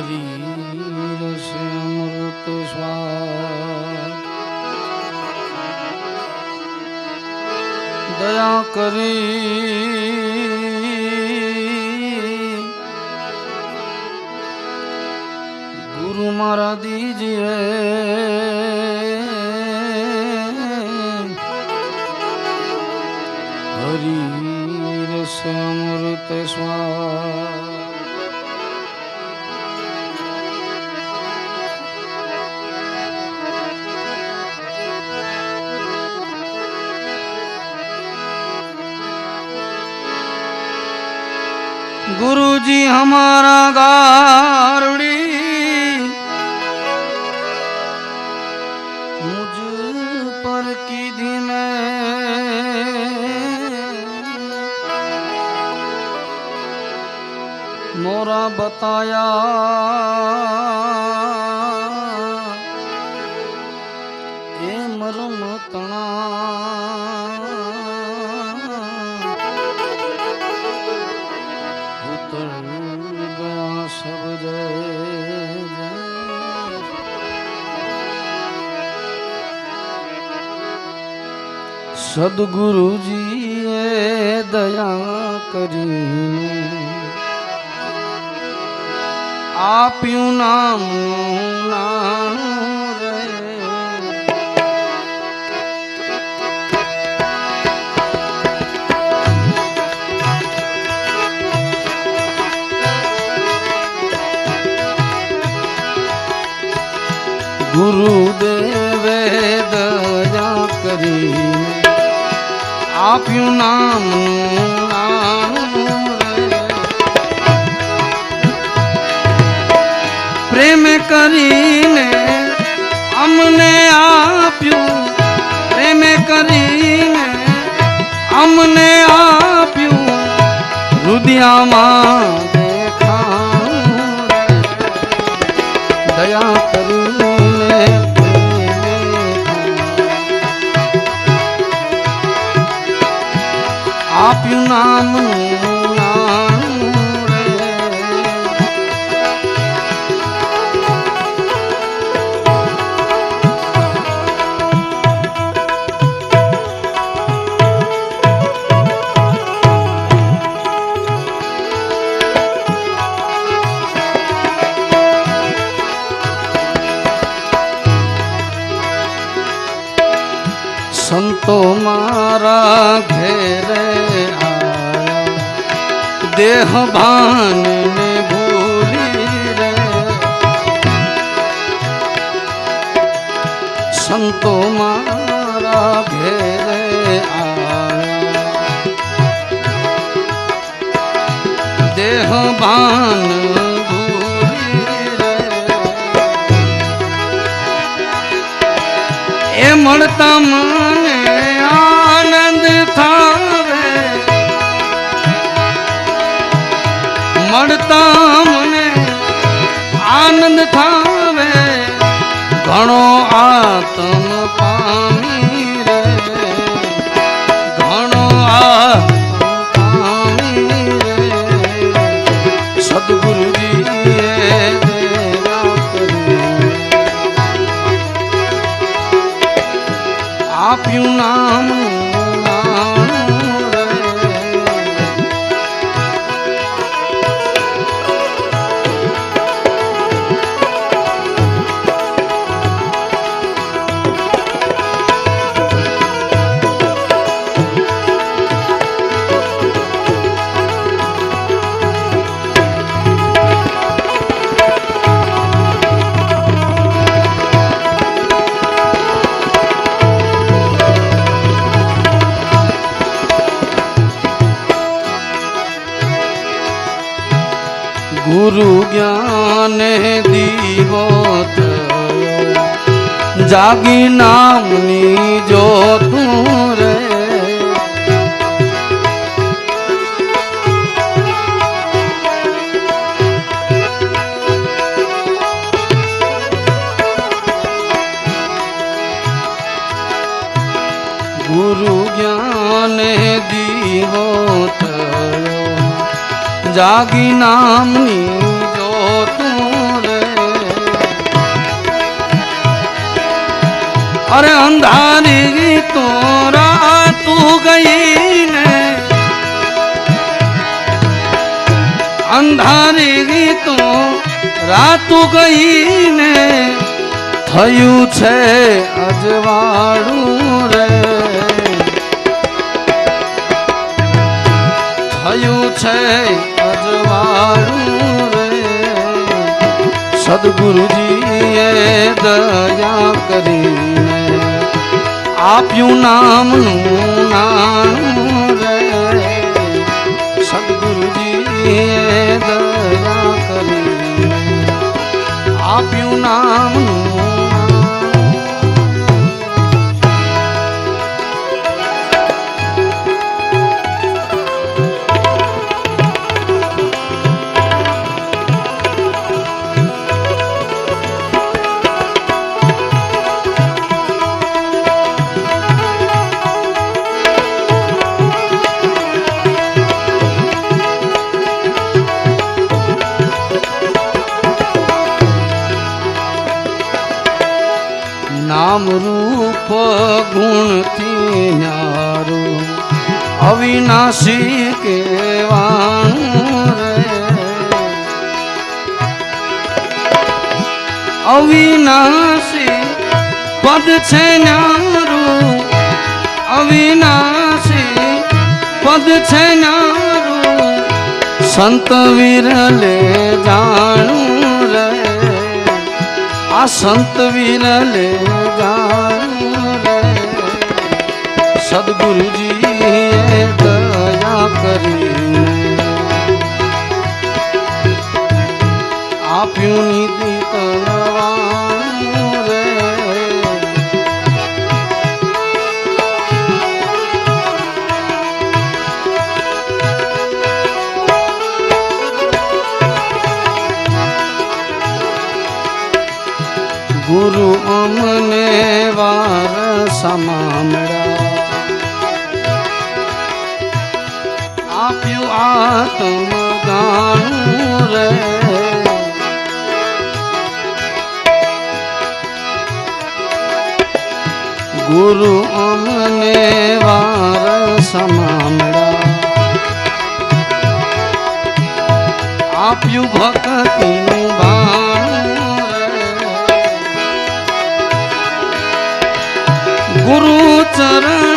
હરી રસે અમૃત સ્વાદ દયા કરી ગુરુ મારા દીજીએ હરી રસે અમૃત સ્વાદ. ગુરુજી હમારા ગારડી. મુજ પર કીધી ને મોરા બતાયા. સદગુરુજીએ દયા કરીને આપ્યું નામ ગુરુદેવે દયા કરીને આપ્યું નામ નાનું પ્રેમ કરીને અમને આપ્યું પ્રેમ કરીને અમને આપ્યું રુદિયામાં આપ્યું સંતો મારા ઘેરે દેહ ભાન એ મળતા મને મળતા મને આનંદ થાવે. ઘણો આત્મ જ્ઞાન દીવો જાગી નામની જોતું રે. ગુરુ જ્ઞાન દીવો જાગી નામની અરે અંધારી તો રાતું ગઈ ને અંધારી તો રાતું ગઈ ને થયું છે અજવાળું રે. થયું છે અજવાળું સદગુરુજીએ દયા કરીને આપ્યું નામનું નામ રે. સદગુરુજીએ દયા કરી. આપ્યું નામનું અવિનાશી પદ છે નારું. અવિનાશી પદ છે નારું. સંત વિરલે જાણું રે. આ સંત વિરલે જાણું રે. સદગુરુજીએ દયા કરી આપ્યું ગુરુ અમને વાર સમામડા આપ્યું ભક્તિનું બાણું ગુરુ ચરણે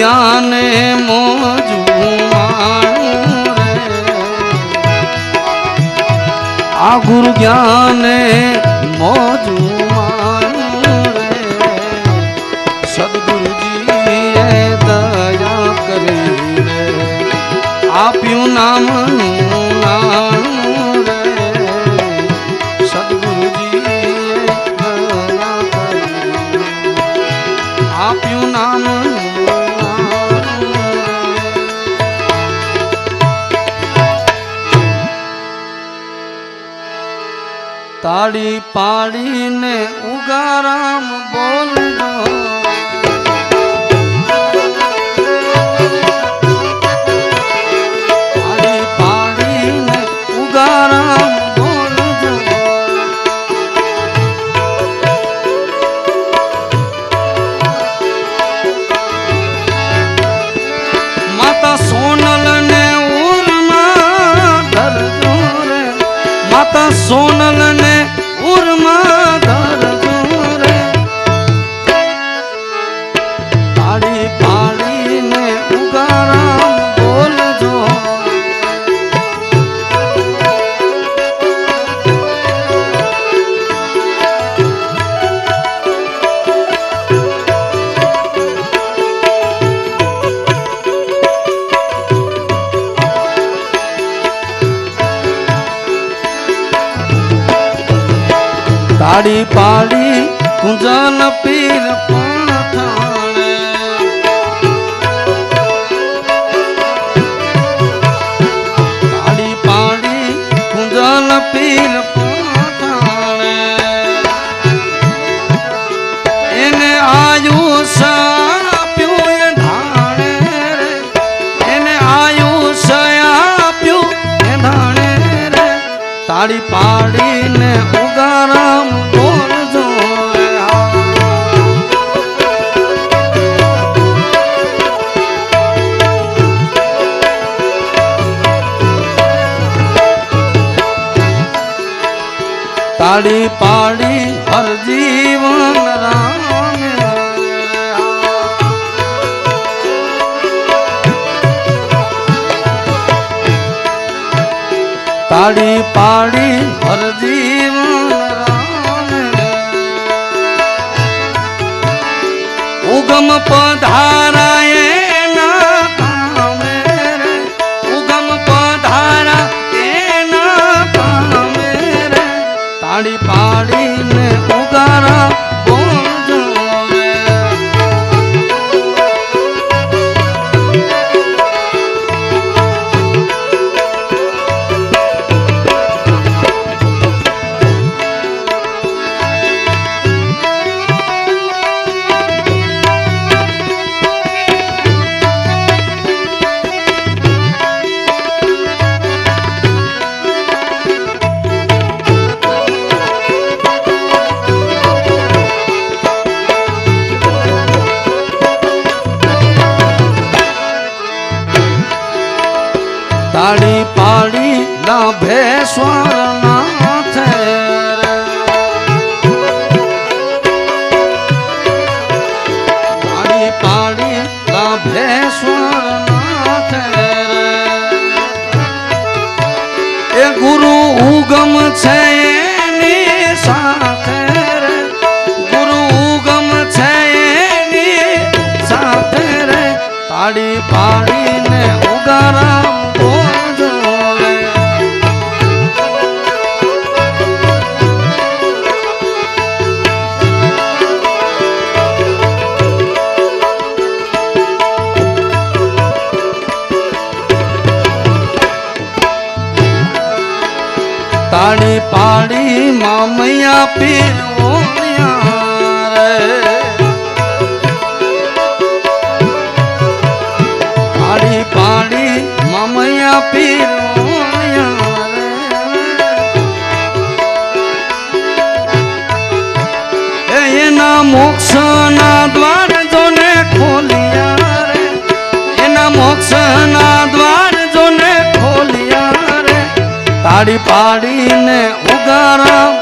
જ્ઞાને મોજું આ ગુરુ જ્ઞાને મોજું સદગુરુજીએ દયા કરીને આપ્યું નામનું કરીને આપ્યું નામનું તાળી પાડીને ઉગારામ જન પીર પણ થાણે પાડી પાડી પૂજન પીર પણ થાણે એને આયુષ તાળી પાડીને તાળી પાડી હર જીવન રામ. તાળી પાડી હર જીવન ઉગમ પધારાય ભેશ્વર નાથ પાડી ના ભેશ્વર નાથ. એ ગુરુ ઉગમ છે એની સાથે ગુરુ ઉગમ છે એની સાથે રે. તાળી પાડીને ઉગારામ તાળી પાડી મામૈયા પીર તાળી પાડીને ઉગારા.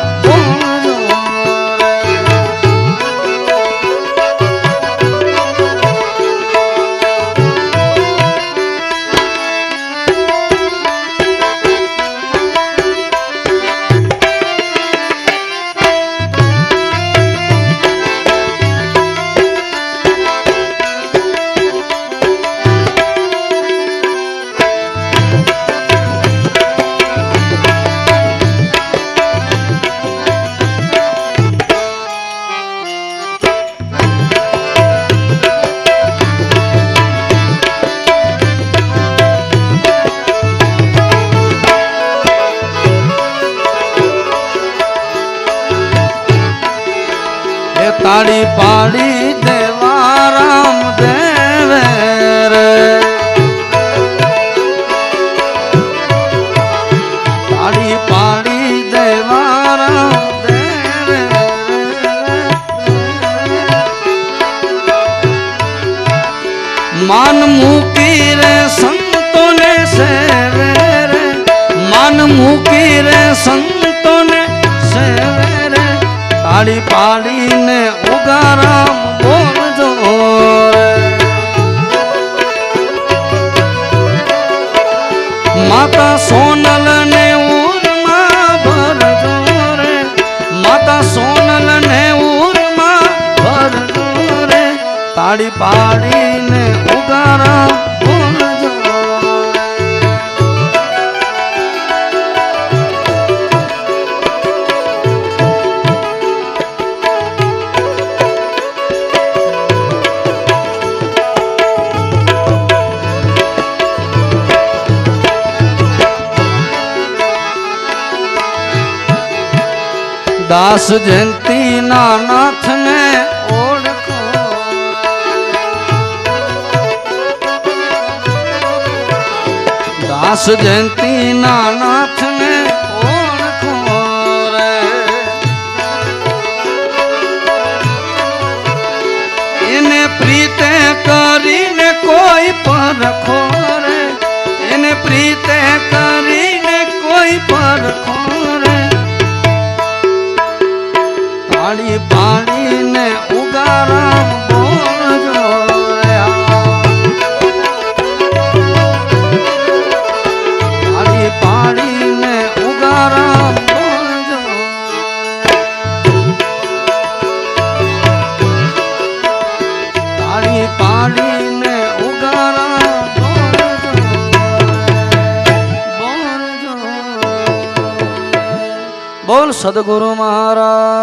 તાળી પાડી દેવા રામ દેવે રે. પાડી પાડી દેવા રામ દેવે માન મૂકી રે સંતોને સેવે રે. માન મૂકી રે સંતોને સેવે રે. પાડી પાડીને ઉગારામ બોલજો રે માતા સોનલ ને ઉરમાં ભરજો રે માતા સોનલ ને ઉરમાં ભરજો પાડીને દાસ જયંતી ના નાથ ને ઓળખો. દાસ જયંતી ના નાથ બોલજો બોલ સદગુરુ મહારાજ.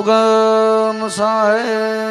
ઉગમ સાહેબ.